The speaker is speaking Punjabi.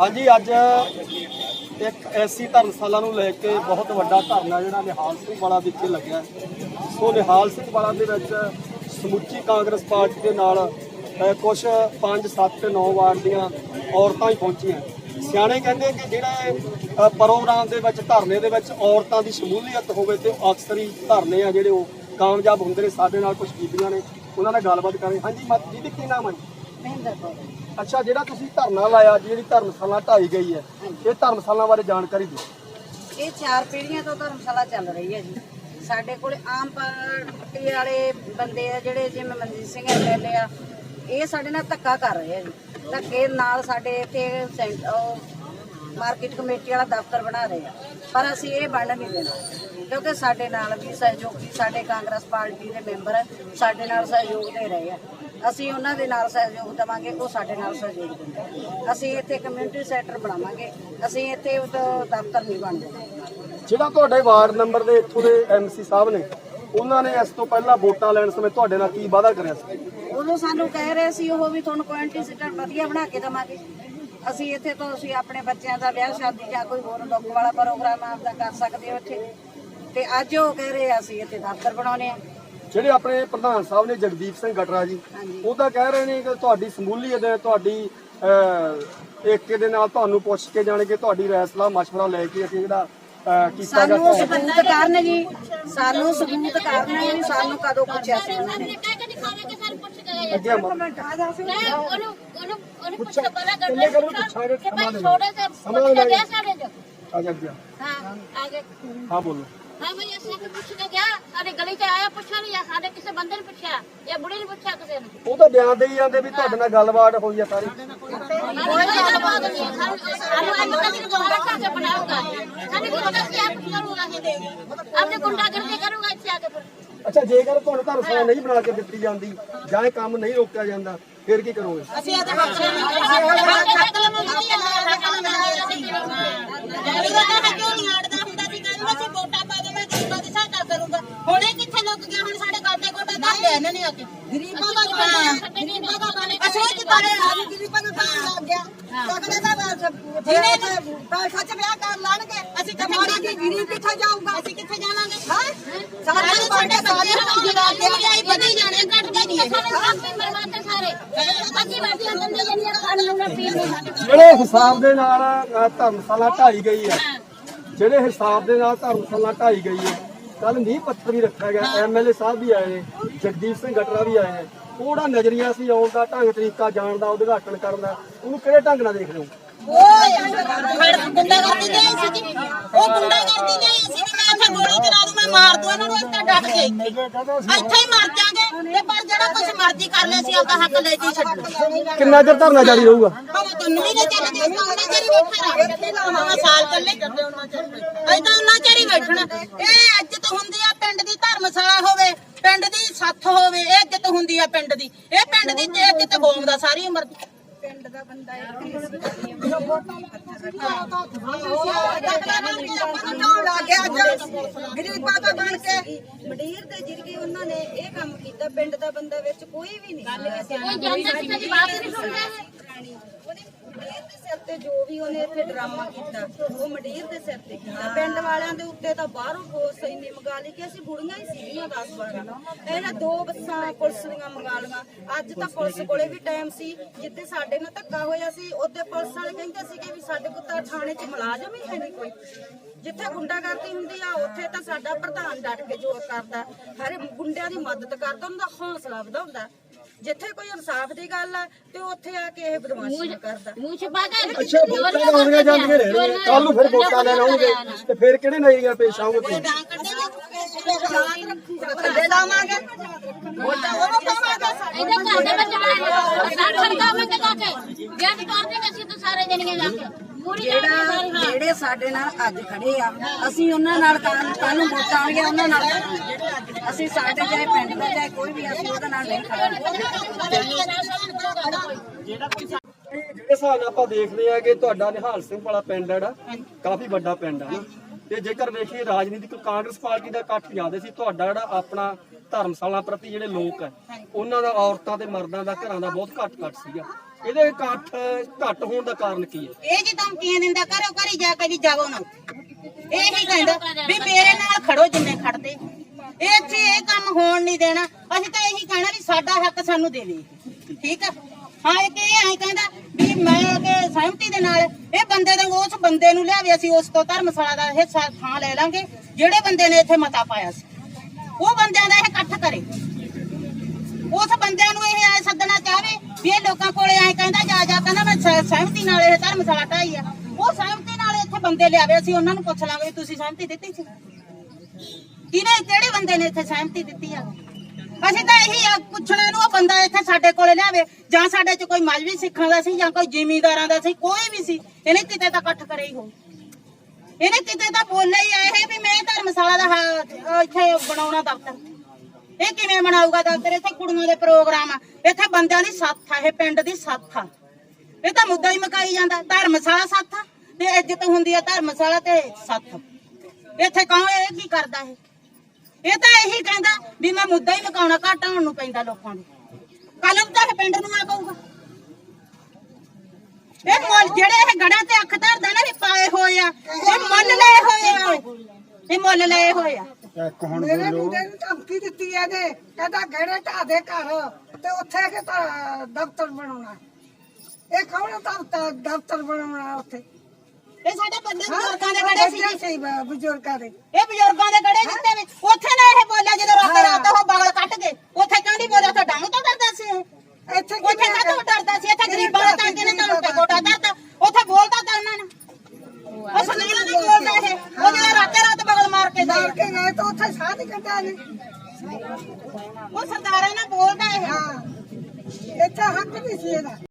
ਹਾਂਜੀ ਅੱਜ ਇੱਕ ਐਸੀ ਧਰਮਸ਼ਾਲਾ ਨੂੰ ਲੈ ਕੇ ਬਹੁਤ ਵੱਡਾ ਧਰਨਾ ਜਿਹੜਾ ਨਿਹਾਲ ਸਿੰਘ ਵਾਲਾ ਵਿਖੇ ਲੱਗਿਆ। ਸੋ ਨਿਹਾਲ ਸਿੰਘ ਵਾਲਾ ਦੇ ਵਿੱਚ ਸਮੁੱਚੀ ਕਾਂਗਰਸ ਪਾਰਟੀ ਦੇ ਨਾਲ ਅਹ, ਕੁਛ 5 7 9 ਵਾਰਡ ਦੀਆਂ ਔਰਤਾਂ ਹੀ ਪਹੁੰਚੀਆਂ। ਸਿਆਣੇ ਕਹਿੰਦੇ ਕਿ ਜਿਹੜੇ ਪ੍ਰੋਗਰਾਮ ਦੇ ਵਿੱਚ ਧਰਨੇ ਦੇ ਵਿੱਚ ਔਰਤਾਂ ਦੀ ਸ਼ਮੂਲੀਅਤ ਹੋਵੇ ਤੇ ਅਕਸਰ ਹੀ ਧਰਨੇ ਆ ਜਿਹੜੇ ਉਹ ਕਾਮਯਾਬ ਹੁੰਦੇ ਨੇ ਸਾਡੇ ਨਾਲ ਕੁਝ ਬੀਬੀਆਂ ਨੇ। ਉਹਨਾਂ ਨਾਲ ਗੱਲਬਾਤ ਕਰਾਂਗੇ। ਹਾਂਜੀ ਮਤ ਜੀ ਦੀ ਕੀ ਨਾਮ ਹੈ ਮਹਿੰਦਰ ਕੌਰ। ਅੱਛਾ ਜਿਹੜਾ ਤੁਸੀਂ ਧਰਨਾ ਲਾਇਆ ਜਿਹੜੀ ਧਰਮਸ਼ਾਲਾ ਢਾਈ ਗਈ ਹੈ ਇਹ ਧਰਮਸ਼ਾਲਾ ਬਾਰੇ ਜਾਣਕਾਰੀ ਦਿਓ। ਇਹ ਚਾਰ ਪੀੜ੍ਹੀਆਂ ਤੋਂ ਧਰਮਸ਼ਾਲਾ ਚੱਲ ਰਹੀ ਹੈ ਜੀ। ਸਾਡੇ ਕੋਲ ਆਮ ਪਾਰਟੀ ਵਾਲੇ ਬੰਦੇ ਆ ਜਿਹੜੇ ਜਿਵੇਂ ਮਨਜੀਤ ਸਿੰਘ ਐਮਐਲਏ ਆ ਇਹ ਸਾਡੇ ਨਾਲ ਧੱਕਾ ਕਰ ਰਹੇ ਆ ਜੀ। ਧੱਕੇ ਨਾਲ ਸਾਡੇ ਉਹ ਮਾਰਕੀਟ ਕਮੇਟੀ ਵਾਲਾ ਦਫ਼ਤਰ ਬਣਾ ਰਹੇ ਆ। ਪਰ ਅਸੀਂ ਇਹ ਬਣ ਨਹੀਂ ਦੇਣਾ। ਕਿਉਂਕਿ ਸਾਡੇ ਨਾਲ ਵੀ ਸਹਿਯੋਗੀ ਸਾਡੇ ਕਾਂਗਰਸ ਪਾਰਟੀ ਦੇ ਮੈਂਬਰ ਸਾਡੇ ਨਾਲ ਸਹਿਯੋਗ ਦੇ ਰਹੇ ਆ। ਅਸੀਂ ਉਹਨਾਂ ਦੇ ਨਾਲ ਸਹਿਯੋਗ ਦੇਵਾਂਗੇ ਉਹ ਸਾਡੇ ਨਾਲ ਸਹਿਯੋਗ ਦਿੰਦੇ। ਅਸੀਂ ਇੱਥੇ ਕਮਿਊਨਿਟੀ ਸੈਂਟਰ ਬਣਾਵਾਂਗੇ ਅਸੀਂ ਇੱਥੇ ਦਫ਼ਤਰ ਨਹੀਂ ਬਣ ਦੇਣਾ ਜਿਹੜਾ ਤੁਹਾਡੇ ਵਾਰਡ ਨੰਬਰ ਦੇ ਇੱਥੋਂ ਦੇ ਐਮਸੀ ਸਾਹਿਬ ਨੇ ਉਹਨਾਂ ਨੇ ਇਸ ਤੋਂ ਪਹਿਲਾਂ ਵੋਟਾਂ ਲੈਣ ਸਮੇਂ ਤੁਹਾਡੇ ਨਾਲ ਕੀ ਵਾਅਦਾ ਕਰਿਆ ਸੀ? ਉਦੋਂ ਸਾਨੂੰ ਕਹਿ ਰਹੇ ਸੀ ਉਹ ਵੀ ਤੁਹਾਨੂੰ ਕੁਆਂਟੀ ਸਿਸਟਮ ਵਧੀਆ ਬਣਾ ਕੇ ਦਵਾਂਗੇ। ਅਸੀਂ ਇੱਥੇ ਤੋਂ ਅਸੀਂ ਆਪਣੇ ਬੱਚਿਆਂ ਦਾ ਵਿਆਹ ਸ਼ਾਦੀ ਜਾਂ ਕੋਈ ਹੋਰ ਦੁੱਖ ਵਾਲਾ ਪ੍ਰੋਗਰਾਮ ਆਪਦਾ ਕਰ ਸਕਦੇ ਹੋ ਇੱਥੇ ਤੇ ਅੱਜ ਉਹ ਕਹਿ ਰਹੇ ਆ ਅਸੀਂ ਇੱਥੇ ਦਫ਼ਤਰ ਬਣਾਉਣੇ ਆ। ਜਿਹੜੇ ਆਪਣੇ ਪ੍ਰਧਾਨ ਸਾਹਿਬ ਨੇ ਜਗਦੀਪ ਸਿੰਘ ਗਟਰਾ ਜੀ ਹਾਂਜੀ। ਉਹ ਤਾਂ ਕਹਿ ਰਹੇ ਨੇ ਕਿ ਤੁਹਾਡੀ ਸਮੂਲੀਅਤ ਹੈ ਤੁਹਾਡੀ ਅਹ, ਏਕੇ ਦੇ ਨਾਲ ਤੁਹਾਨੂੰ ਪੁੱਛ ਕੇ ਜਾਣਗੇ ਤੁਹਾਡੀ ਰਾਏ ਸਲਾਹ ਮਸ਼ਵਰਾ ਲੈ ਕੇ ਅਸੀਂ ਜਿਹੜਾ ਅਹ, ਕੀਤਾ ਸਾਨੂੰ ਜਾਵੇ ਸਬੂਤ ਕਰਨ ਜੀ ਸਾਨੂੰ ਸਬੂਤ ਕਰਨ ਵੀ ਸਾਨੂੰ ਕਦੋਂ ਪੁੱਛਿਆ ਸੀ ਉਹਨਾਂ ਨੇ। ਅੱਗੇ ਅਮਰ ਕਿੰਨੇ ਕਰੂ? ਪੁੱਛਾਂਗੇ ਥੋੜੇ ਸੇ ਪੁੱਛ ਕੇ ਗਿਆ ਸਾਡੇ ਜੋ ਅੱਗੇ ਅੱਗੇ ਹਾਂ ਆਗੇ ਹਾਂ ਬੋਲੋ। ਹਾਂ ਮੈਂ ਅਸੀਂ ਕਿ ਪੁੱਛ ਕੇ ਗਿਆ ਸਾਡੇ ਗਲੀ ਚ ਆਇਆ ਪੁੱਛਿਆ ਨਹੀਂ ਸਾਡੇ ਕਿਸੇ ਬੰਦੇ ਨੇ ਪੁੱਛਿਆ ਇਹ ਬੁੜੀ ਨੇ ਪੁੱਛਿਆ ਕਿਸੇ ਨੇ। ਉਹ ਤਾਂ ਬਿਆਨ ਦੇਈ ਜਾਂਦੇ ਵੀ ਤੁਹਾਡੇ ਨਾਲ ਗੱਲਬਾਤ ਹੋਈ ਆ ਸਾਰੀ। ਕੋਈ ਗੱਲਬਾਤ ਨਹੀਂ। ਸਾਨੂੰ ਅੱਜ ਤੱਕ ਦੁਬਾਰਾ ਕਰਕੇ ਬਣਾਊਗਾ। ਸਾਨੂੰ ਕੀ ਪਤਾ ਕੀ ਆਪ ਕਰੂਗਾ ਇਹ ਆਪਣੇ ਗੁੰਡਾਗਰਦੀ ਕਰੂਗਾ ਇੱਥੇ ਆ ਕੇ ਫਿਰ। ਅੱਛਾ ਜੇਕਰ ਤੁਹਾਨੂੰ ਧਰਮਸ਼ਾਲਾ ਨਹੀਂ ਬਣਾ ਕੇ ਦਿੱਤੀ ਜਾਂਦੀ ਜਾਂ ਇਹ ਕੰਮ ਨਹੀਂ ਰੋਕਿਆ ਜਾਂਦਾ ਫਿਰ ਕੀ ਕਰੋਗੇ? ਅਸੀਂ ਅੱਜ ਹੱਕ ਲਵਾਂਗੇ ਹੱਕ ਲਵਾਂਗੇ ਹੱਕ ਲਵਾਂਗੇ ਤਾਂ ਕਿਉਂ ਨਹੀਂ ਅੜਦਾ ਹੁੰਦਾ ਸੀ ਕਹਿੰਦਾ ਸੀ ਵੋਟਾਂ ਹੁਣ ਕਿੱਥੇ ਲੁੱਕ ਗਿਆ ਹੁਣ ਸਾਡੇ ਗਾਟੇ ਗੋਟੇ ਧਰ ਲਿਆ ਇਹਨਾਂ ਨੇ ਆ ਕੇ ਗਰੀਬਾਂ ਦਾ ਪਾਇਆ ਗਰੀਬਾਂ ਦਾ ਪਾਇਆ ਅਸੀਂ ਕਿ ਤਾਰੇ ਆ ਗਰੀਬਾਂ ਨੂੰ ਪਾਣ ਲੱਗ ਗਿਆ। ਤਕੜੇ ਦਾ ਜਿਹਨੇ ਪੈਸਾ ਚ ਵਿਆਹ ਕਰ ਲਾਣਗੇ। ਅਸੀਂ ਕਮਾਣਾ ਕਿ ਗਰੀਬ ਕਿੱਥੇ ਜਾਊਗਾ? ਅਸੀਂ ਕਿੱਥੇ ਜਾਵਾਂਗੇ? ਹਾਂ? ਸਾਡੇ ਸਾਡੇ ਸਾਰੇ ਜਵਾਬ ਦੇ ਜਾਈ ਵਧੀ ਜਾਣੇ। ਘਟਦੇ ਨਹੀਂ ਆਪੇ ਮਰਵਾਤੇ ਸਾਰੇ ਅਸੀਂ ਵਰਦੀਆਂ ਬੰਦੇ ਜਿਹੜੀਆਂ ਖਾਣ ਨੂੰ ਨਾ ਪੀਣ ਨੂੰ ਜਿਹੜੇ ਹਿਸਾਬ ਦੇ ਨਾਲ ਧਰਮਸ਼ਾਲਾ ਢਾਈ ਗਈ ਹੈ। ਜਿਹੜੇ ਹਿਸਾਬ ਦੇ ਨਾਲ ਧਰਮਸ਼ਾਲਾ ਢਾਈ ਗਈ ਹੈ ਕੱਲ ਨੀਂਹ ਪੱਥਰ ਵੀ ਰੱਖਿਆ ਗਿਆ ਐਮਐਲਏ ਸਾਹਿਬ ਵੀ ਆਏ ਨੇ, ਜਗਦੀਪ ਸਿੰਘ ਗਟਰਾ ਵੀ ਆਏ ਨੇ। ਉਹਦਾ ਨਜ਼ਰੀਆ ਸੀ ਆਉਣ ਦਾ ਢੰਗ, ਤਰੀਕਾ ਜਾਣ ਦਾ ਉਦਘਾਟਨ ਕਰਨ ਦਾ। ਉਹਨੂੰ ਕਿਹੜੇ ਢੰਗ ਨਾਲ ਦੇਖ ਰਹੇ ਹੋ ਉਹ ਗੁੰਡਾ ਕਰਦੀ ਸੀ ਜੀ। ਦੂੰ ਮੈਂ ਮਾਰ ਦੂੰ ਇਹਨਾਂ ਨੂੰ ਇੱਥੇ ਡੱਟ ਕੇ। ਇੱਥੇ ਹੀ ਮਰ ਜਾਾਂਗੇ ਤੇ ਪਰ ਜਿਹੜਾ ਕੁਝ ਮਰਜ਼ੀ ਕਰ ਲੈ ਸੀ ਆਪਦਾ ਹੱਕ ਲੈ ਕੇ ਛੱਡਣਾ। ਕਿੰਨਾ ਚਿਰ ਧਰਨਾ ਜਾਰੀ ਰਹੂਗਾ? ਭਾਵੇਂ ਤੈਨੂੰ ਵੀ ਨਾ ਚੱਲ ਜੇ ਉਹਨਾਂ ਚਿਰ ਹੀ ਬੈਠਾ ਰਹਿ ਭਾਵੇਂ ਸਾਲ ਚੱਲੇ। ਕਰਦੇ ਉਹਨਾਂ ਚਿਰ ਅਸੀਂ ਤਾਂ ਉਹਨਾਂ ਚਿਰ ਹੀ ਬੈਠਣਾ। ਇਹ ਇੱਜ਼ਤ ਹੁੰਦੀ ਆ ਪਿੰਡ ਦੀ ਧਰਮਸ਼ਾਲਾ ਹੋਵੇ ਪਿੰਡ ਦੀ ਸੱਥ ਹੋਵੇ ਇਹ ਇੱਜ਼ਤ ਹੁੰਦੀ ਆ ਪਿੰਡ ਦੀ। ਇਹ ਪਿੰਡ ਦੀ ਤੇ ਇੱਜ਼ਤ ਹੋਮ ਦਾ ਸਾਰੀ ਉਮਰ ਦੀ। ਪਿੰਡ ਦਾ ਬੰਦਾ ਇੱਕ ਗਰੀਬਾਂ ਤੋਂ ਬਣ ਕੇ ਮੰਡੀਰ ਦੇ ਜਰੀਏ ਉਹਨਾਂ ਨੇ ਇਹ ਕੰਮ ਕੀਤਾ, ਪਿੰਡ ਦਾ ਬੰਦਾ ਵਿੱਚ ਕੋਈ ਵੀ ਨਹੀਂ। ਕੋਈ ਜਾਂਦਾ ਸੀ ਕਦੀ ਬਾਤ ਨਹੀਂ ਸੁਣਦਾ ਹੈ ਰਾਣੀ ਉਹਨੇ ਮੰਡੀਰ ਦੇ ਸਿਰ ਤੇ ਜੋ ਵੀ ਉਹਨੇ ਇੱਥੇ ਡਰਾਮਾ ਕੀਤਾ ਉਹ ਮੰਡੀਰ ਦੇ ਸਿਰ ਤੇ ਕੀਤਾ। ਪਿੰਡ ਵਾਲਿਆਂ ਦੇ ਉੱਤੇ ਤਾਂ ਬਾਹਰੋਂ ਫੋਰਸ ਇੰਨੀ ਮੰਗਾ ਲਈ ਕਿ ਅਸੀਂ ਬੁੜੀਆਂ ਹੀ ਸੀਗੀਆਂ 10 12 ਇਹਨਾਂ ਦੋ ਬੱਸਾਂ ਪੁਲਿਸ ਦੀਆਂ ਮੰਗਾ ਲਈਆਂ। ਅੱਜ ਤਾਂ ਪੁਲਿਸ ਕੋਲੇ ਵੀ ਟਾਈਮ ਸੀ ਜਿੱਤੇ ਸਾਡੇ ਨਾਲ ਧੱਕਾ ਹੋਇਆ ਸੀ ਉੱਤੇ ਪੁਲਿਸ ਵਾਲੇ ਕਹਿੰਦੇ ਸੀਗੇ ਵੀ ਸਾਡੇ ਕੋਲ ਤਾਂ ਥਾਣੇ 'ਚ ਮੁਲਾਜ਼ਮ ਹੀ ਹੈ ਨਹੀਂ ਕੋਈ। ਜਿੱਥੇ ਗੁੰਡਾਗਰਦੀ ਹੁੰਦੀ ਆ ਉੱਥੇ ਤਾਂ ਸਾਡਾ ਪ੍ਰਧਾਨ ਡਟ ਕੇ ਜੋਰ ਕਰਦਾ। ਹਰੇ ਗੁੰਡਿਆਂ ਦੀ ਮਦਦ ਕਰਦਾ ਉਹਨਾਂ ਦਾ ਹੌਸਲਾ ਵਧਾਉਂਦਾ। ਜਿੱਥੇ ਕੋਈ ਇਨਸਾਫ ਦੀ ਗੱਲ ਆ ਤੇ ਉੱਥੇ ਆ ਕੇ ਇਹ ਬਦਮਾਸ਼ੀ ਕਰਦਾ। ਮੂੰਹ ਛਪਾ ਕੇ ਅੱਛਾ ਵੋਟਾਂ ਤਾਂ ਆਉਣੀਆਂ ਜਾਂਦੀਆਂ ਰਹਿਣਗੀਆਂ ਕੱਲ ਨੂੰ ਫਿਰ ਵੋਟਾਂ ਲੈਣ ਆਉਣਗੇ ਤੇ ਫਿਰ ਕਿਹੜੇ ਨਜ਼ਰੀਆ ਪੇਸ਼ ਆਉਂਗੇ ਤੁਸੀਂ? ਦੇ ਦਾਵਾਂਗੇ ਵੋਟਾਂ ਉਹਨੂੰ ਪਾਵਾਂਗੇ? ਇਹਦੇ ਘਰ ਦੇ ਵਿੱਚ ਬਣਾਇਆ ਸਾਡ ਖੜਕਾਵਾਂਗੇ ਜਾ ਕੇ। ਗੇਟ ਕਰ ਦੇਗੇ ਅਸੀਂ ਤਾਂ ਸਾਰੇ ਜਣੀਆਂ ਜਾ ਕੇ। ਪੂਰੀ ਜਿਹੜਾ ਜਿਹੜੇ ਸਾਡੇ ਨਾਲ ਅੱਜ ਖੜੇ ਆ ਅਸੀਂ ਉਹਨਾਂ ਨਾਲ ਕੱਲ ਕੱਲ ਨੂੰ ਵੋਟਾਂ ਆਉਣਗੀਆਂ ਉਹਨਾਂ ਨਾਲ ਖੜਾਂਗੇ। ਅਸੀਂ ਸਾਡੇ ਚਾਹੇ ਪਿੰਡ ਦਾ ਚਾਹੇ ਕੋਈ ਵੀ ਅਸੀਂ ਉਹਦੇ ਨਾਲ ਨਹੀਂ ਖੜਾਂਗੇ ਜਿਹੜੇ ਹਿਸਾਬ ਨਾਲ ਆਪਾਂ ਦੇਖਦੇ ਆ ਕਿ ਤੁਹਾਡਾ ਨਿਹਾਲ ਸਿੰਘ ਵਾਲਾ ਪਿੰਡ ਹੈ ਜਿਹੜਾ ਕਾਫੀ ਵੱਡਾ ਪਿੰਡ ਹੈ ਨਾ। ਤੇ ਜੇਕਰ ਵੇਖੀਏ ਰਾਜਨੀਤਿਕ ਕਾਂਗਰਸ ਪਾਰਟੀ ਦਾ ਇਕੱਠ ਜ਼ਿਆਦਾ ਸੀ ਤੁਹਾਡਾ ਜਿਹੜਾ ਆਪਣਾ ਧਰਮਸ਼ਾਲਾ ਪ੍ਰਤੀ ਜਿਹੜੇ ਲੋਕ ਹੈ ਉਹਨਾਂ ਦਾ ਔਰਤਾਂ ਤੇ ਮਰਦਾਂ ਦਾ ਘਰਾਂ ਦਾ ਬਹੁਤ ਘੱਟ ਘੱਟ ਸੀਗਾ। ਇਹਦੇ ਇਕੱਠ ਘੱਟ ਹੋਣ ਦਾ ਕਾਰਨ ਕੀ ਹੈ? ਇਹ ਜੀ ਧਮਕੀਆਂ ਦਿੰਦਾ, ਘਰੋਂ ਘਰੀ ਜਾ ਕੇ ਵੀ ਜਾਵੋ ਨਾ। ਇਹ ਹੀ ਕਹਿੰਦਾ? ਵੀ ਮੇਰੇ ਨਾਲ ਖੜੋ ਜਿੰਨੇ ਖੜਦੇ। ਇਹ ਇੱਥੇ ਇਹ ਕੰਮ ਹੋਣ ਨਹੀਂ ਦੇਣਾ। ਅਸੀਂ ਤਾਂ ਇਹੀ ਕਹਿਣਾ ਵੀ ਸਾਡਾ ਹੱਕ ਸਾਨੂੰ ਦੇ ਠੀਕ ਆ? ਹਾਂ ਇਹ ਕਿ ਐਂ ਕਹਿੰਦਾ ਵੀ ਮੈਂ ਕਿ ਸਹਿਮਤੀ ਦੇ ਨਾਲ ਇਹ ਬੰਦੇ ਦਾ ਉਸ ਬੰਦੇ ਨੂੰ ਲਿਆਵੇ, ਅਸੀਂ ਉਸ ਤੋਂ ਧਰਮਸ਼ਾਲਾ ਦਾ ਇਹ ਥਾਂ ਲੈ ਲਾਂਗੇ। ਜਿਹੜੇ ਬੰਦੇ ਨੇ ਇੱਥੇ ਮਤਾ ਪਾਇਆ ਸੀ, ਉਹ ਬੰਦਿਆਂ ਦਾ ਇਹ ਇਕੱਠ ਕਰੇ। ਉਸ ਬੰਦਿਆਂ ਨੂੰ ਇਹ ਐ ਸੱਦਣਾ ਚਾਹਵੇ ਵੀ ਇਹ ਲੋਕਾਂ ਕੋਲੇ ਐ ਕਹਿੰਦਾ ਜਾ ਜਾ, ਕਹਿੰਦਾ ਮੈਂ ਸਹਿ- ਸਹਿਮਤੀ ਨਾਲ ਇਹ ਧਰਮਸ਼ਾਲਾ ਢਾਈ ਆ। ਉਹ ਸਹਿਮਤੀ ਨਾਲ ਇੱਥੇ ਬੰਦੇ ਲਿਆਵੇ, ਅਸੀਂ ਉਹਨਾਂ ਨੂੰ ਪੁੱਛ ਲਾਂਗੇ ਵੀ ਤੁਸੀਂ ਸਹਿਮਤੀ ਦਿੱਤੀ ਸੀ? ਕਿਹਨੇ, ਕਿਹੜੇ ਬੰਦੇ ਨੇ ਇੱਥੇ ਸਹਿਮਤੀ ਦਿੱਤੀ ਆ? ਅਸੀਂ ਤਾਂ ਇਹੀ ਆ, ਪੁੱਛਣਾ ਨੂੰ ਉਹ ਬੰਦਾ ਇੱਥੇ ਸਾਡੇ ਕੋਲੇ ਲਿਆਵੇ, ਜਾਂ ਸਾਡੇ ਚ ਕੋਈ ਮਜਬੀ ਸਿੱਖਾਂ ਦਾ ਸੀ, ਜਾਂ ਕੋਈ ਜ਼ਿਮੀਂਦਾਰਾਂ ਦਾ ਸੀ, ਕੋਈ ਵੀ ਸੀ, ਇਹਨੇ ਕਿਤੇ ਤਾਂ ਇਕੱਠ ਕਰੇ ਹੀ ਹੋ ਇਹਨੇ ਕਿਤੇ ਤਾਂ ਬੋਲਿਆ ਹੀ ਆ ਇਹ ਵੀ ਮੈਂ ਧਰਮਸ਼ਾਲਾ ਦਾ ਹਾ- ਅਹ ਇੱਥੇ ਬਣਾਉਣਾ ਦਫ਼ਤਰ। ਇਹ ਕਿਵੇਂ ਮਨਾਊਗਾ ਦਫ਼ਤਰ ਇੱਥੇ ਕੁੜੀਆਂ ਦੇ ਪ੍ਰੋਗਰਾਮ ਆ। ਇੱਥੇ ਬੰਦਿਆਂ ਦੀ ਸੱਥ ਆ, ਇਹ ਪਿੰਡ ਦੀ ਸੱਥ ਆ। ਇਹ ਤਾਂ ਮੁੱਦਾ ਹੀ ਮਕਾਈ ਜਾਂਦਾ, ਧਰਮਸ਼ਾਲਾ ਸੱਥ ਆ ਤੇ ਇੱਜ਼ਤ ਹੁੰਦੀ ਆ ਧਰਮਸ਼ਾਲਾ ਤੇ ਸੱਥ। ਇੱਥੇ ਕੌਣ, ਇਹ ਕੀ ਕਰਦਾ ਇਹ? ਇਹ ਤਾਂ ਇਹੀ ਕਹਿੰਦਾ ਵੀ ਮੈਂ ਮੁੱਦਾ ਹੀ ਮਕਾਉਣਾ ਘਟਾਉਣ ਨੂੰ ਪੈਂਦਾ ਲੋਕਾਂ ਨੂੰ। ਕੱਲ ਨੂੰ ਤਾਂ ਇਹ ਪਿੰਡ ਨੂੰ ਆ ਕਹੂਗਾ ਇਹ ਮੁੱਲ, ਜਿਹੜੇ ਇਹ ਗੜਾਂ ਤੇ ਅੱਖ ਧਰਦਾ ਨਾ ਵੀ ਪਾਏ ਹੋਏ ਆ, ਇਹ ਮੁੱਲ ਲਏ ਹੋਏ ਆ। ਇਹ ਮੁੱਲ ਲਏ ਹੋਏ ਆ। ਮੇਰੇ ਮੁੰਡੇ ਨੂੰ ਧਮਕੀ ਦਿੱਤੀ ਹੈ ਜੇ ਕਹਿੰਦਾ ਗਹਿਣੇ ਢਾ ਦੇ ਘਰ ਤੇ ਉੱਥੇ ਕਿ ਤਾਂ ਦਫ਼ਤਰ ਬਣਾਉਣਾ। ਇਹ ਕੌਣ ਦਫ਼ਤਰ ਦਫ਼ਤਰ ਬਣਾਉਣਾ ਉੱਥੇ? ਇਹ ਸਾਡੇ ਬੰਦੇ ਬਜ਼ੁਰਗਾਂ ਦੇ ਗੜੇ ਸੀ। ਸੀ ਬ- ਬਜ਼ੁਰਗਾਂ ਦੇ। ਇਹ ਬਜ਼ੁਰਗਾਂ ਦੇ ਗੜੇ ਦਿੱਤੇ ਵਿੱਚ ਉੱਥੇ ਨਾ ਇਹ ਬੋਲਿਆ ਜਦੋਂ ਰਾਤ ਰਾਤ ਉਹ ਬਗਲ ਕੱਟ ਗਏ। ਉੱਥੇ ਕਿਉਂ ਨਹੀਂ ਬੋਲਿਆ? ਉੱਥੇ ਡਾਂਗ ਤੋਂ ਡਰਦਾ ਸੀ ਇਹ ਇੱਥੇ ਉੱਥੇ ਕਿਵੇਂ ਕਾਹਤੋਂ ਡਰਦਾ ਸੀ? ਇੱਥੇ ਗਰੀਬਾਂ ਸਾਹ ਤੇ ਨੇ ਉਹ ਸਰਦਾਰਾਂ ਨਾਲ ਬੋਲਦਾ ਇਹ। ਹਾਂ। ਇੱਥੇ ਹੱਕ ਨਹੀਂ ਸੀ ਇਹਦਾ।